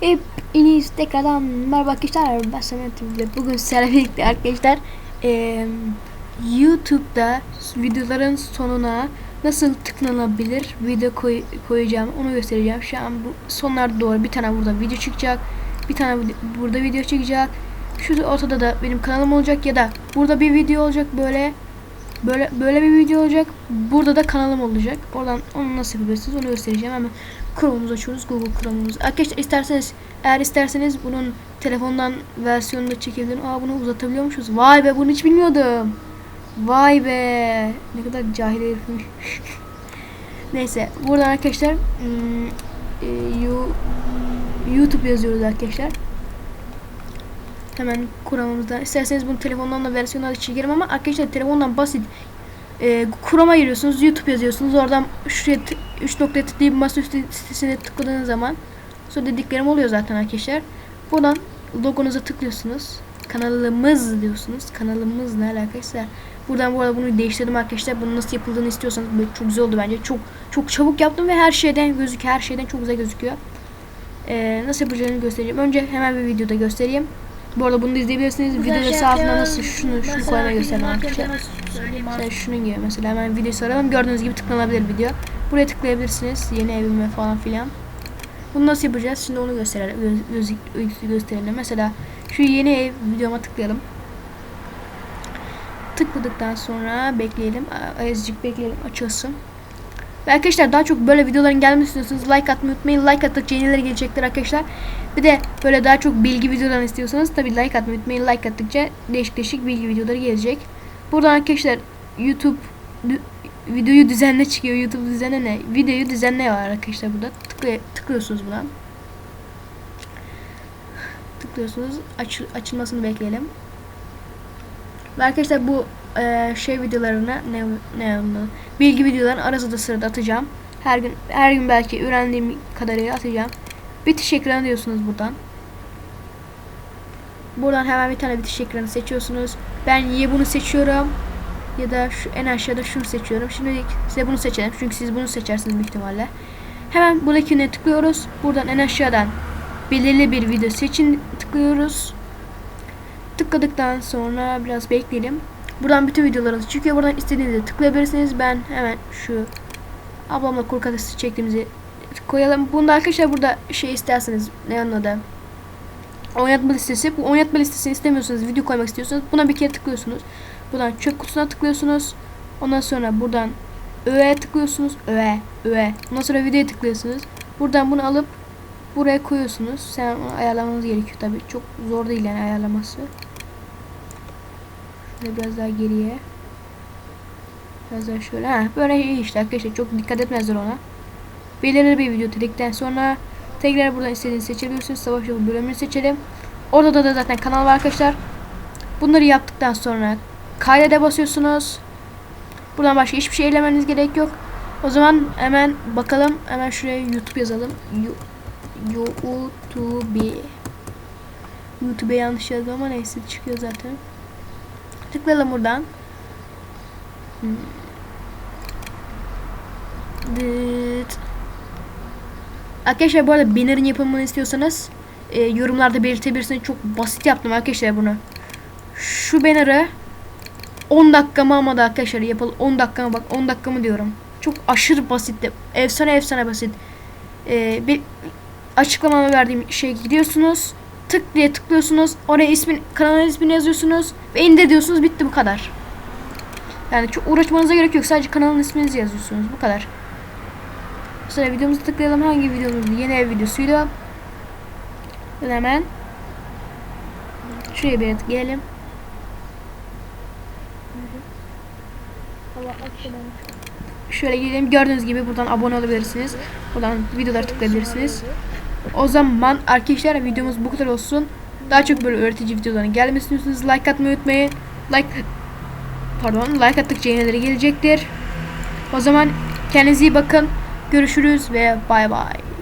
Hep iniyiz tekrardan merhaba arkadaşlar. Ben Samet ve bugün sizlerle birlikte arkadaşlar eee, YouTube'da videoların sonuna nasıl tıklanabilir video koy- koyacağım onu göstereceğim. Şu an bu sonlarda doğru. Bir tane burada video çıkacak bir tane burada video çıkacak şu ortada da benim kanalım olacak ya da burada bir video olacak böyle böyle böyle bir video olacak burada da kanalım olacak oradan onu nasıl yapabilirsiniz onu göstereceğim hemen Chrome'umuzu açıyoruz Google Chrome'umuzu. Arkadaşlar isterseniz eğer isterseniz bunun telefondan versiyonunu da çekebilirim. Aa bunu uzatabiliyormuşuz. Vay be bunu hiç bilmiyordum. Vay be. Ne kadar cahil herifim. Neyse buradan arkadaşlar hmm, e, you, YouTube yazıyoruz arkadaşlar. Hemen Chrome'umuzdan. İsterseniz bunu telefondan da versiyonla da çekerim ama arkadaşlar telefondan basit e, Chrome'a giriyorsunuz, YouTube yazıyorsunuz. Oradan şuraya 3 noktaya tıklayıp masaüstü sitesine tıkladığınız zaman sonra dediklerim oluyor zaten arkadaşlar. Buradan logonuza tıklıyorsunuz. Kanalımız diyorsunuz. Kanalımız ne alakaysa. Buradan bu arada bunu değiştirdim arkadaşlar. Bunun nasıl yapıldığını istiyorsanız böyle çok güzel oldu bence. Çok çok çabuk yaptım ve her şeyden gözüküyor. Her şeyden çok güzel gözüküyor. Ee, nasıl yapacağını göstereceğim. Önce hemen bir videoda göstereyim. Bu arada bunu da izleyebilirsiniz. Videoda şey altında nasıl şunu şunu göstereyim bizim arkadaşlar. Mesela şunun gibi mesela hemen video saralım. Gördüğünüz gibi tıklanabilir video. Buraya tıklayabilirsiniz. Yeni evime falan filan. Bunu nasıl yapacağız? Şimdi onu gösterelim. Göz, göz- gösterelim. Mesela şu yeni ev videoma tıklayalım. Tıkladıktan sonra bekleyelim. Azıcık bekleyelim açılsın. Ve arkadaşlar daha çok böyle videoların gelmesini istiyorsanız like atmayı unutmayın. Like attıkça yenileri gelecektir arkadaşlar. Bir de böyle daha çok bilgi videoları istiyorsanız tabi like atmayı unutmayın. Like attıkça değişik değişik bilgi videoları gelecek. Buradan arkadaşlar YouTube videoyu düzenle çıkıyor. YouTube düzenle ne? Videoyu düzenle var arkadaşlar burada. Tıklay tıklıyorsunuz buna. Tıklıyorsunuz. Açıl açılmasını bekleyelim. Ve arkadaşlar bu eee, şey videolarını ne ne onu bilgi videolarını arası da sırada atacağım. Her gün her gün belki öğrendiğim kadarıyla atacağım. Bitiş ekranı diyorsunuz buradan. Buradan hemen bir tane bitiş ekranı seçiyorsunuz. Ben ya bunu seçiyorum ya da şu en aşağıda şunu seçiyorum. Şimdi size bunu seçelim çünkü siz bunu seçersiniz büyük ihtimalle. Hemen buradakine tıklıyoruz. Buradan en aşağıdan belirli bir video seçin tıklıyoruz. Tıkladıktan sonra biraz bekleyelim. Buradan bütün videolarınız çıkıyor. Buradan istediğinizi tıklayabilirsiniz. Ben hemen şu ablamla kuru kafesi çektiğimizi koyalım. Bunda arkadaşlar burada şey isterseniz ne anladı? Oynatma listesi. Bu oynatma listesini istemiyorsanız video koymak istiyorsanız buna bir kere tıklıyorsunuz. Buradan çöp kutusuna tıklıyorsunuz. Ondan sonra buradan öğe tıklıyorsunuz. Öğe, öğe. Ondan sonra videoya tıklıyorsunuz. Buradan bunu alıp buraya koyuyorsunuz. Sen onu ayarlamanız gerekiyor tabii. Çok zor değil yani ayarlaması. Şöyle biraz daha geriye. Biraz daha şöyle. Ha, böyle iyi işte arkadaşlar. Çok dikkat etmezler ona. Belirli bir video dedikten sonra tekrar buradan istediğinizi seçebilirsiniz. Savaş yolu bölümünü seçelim. Orada da zaten kanal var arkadaşlar. Bunları yaptıktan sonra kaydede basıyorsunuz. Buradan başka hiçbir şey elemeniz gerek yok. O zaman hemen bakalım. Hemen şuraya YouTube yazalım. YouTube. YouTube'e yanlış yazdım ama neyse çıkıyor zaten. Tıklayalım buradan. Dıt. Arkadaşlar bu arada banner'ın yapımını istiyorsanız e, yorumlarda belirtebilirsiniz. Çok basit yaptım arkadaşlar bunu. Şu banner'ı 10 dakika mı ama da arkadaşlar yapalım. 10 dakika mı bak 10 dakika mı diyorum. Çok aşırı basitti. Efsane efsane basit. E, bir açıklamama verdiğim şey gidiyorsunuz. Tık diye tıklıyorsunuz. Oraya ismin, kanalın ismini yazıyorsunuz. Ve indir diyorsunuz. Bitti bu kadar. Yani çok uğraşmanıza gerek yok. Sadece kanalın isminizi yazıyorsunuz. Bu kadar. Sonra videomuzu tıklayalım. Hangi videomuz? Yeni ev videosuydu. Ben hemen şuraya bir tıklayalım. Şöyle gidelim. Gördüğünüz gibi buradan abone olabilirsiniz. Buradan videoları tıklayabilirsiniz. O zaman arkadaşlar videomuz bu kadar olsun. Daha çok böyle öğretici videoların gelmesini istiyorsanız like atmayı unutmayın. Like pardon like attıkça yenileri gelecektir. O zaman kendinize iyi bakın. Görüşürüz ve bay bay.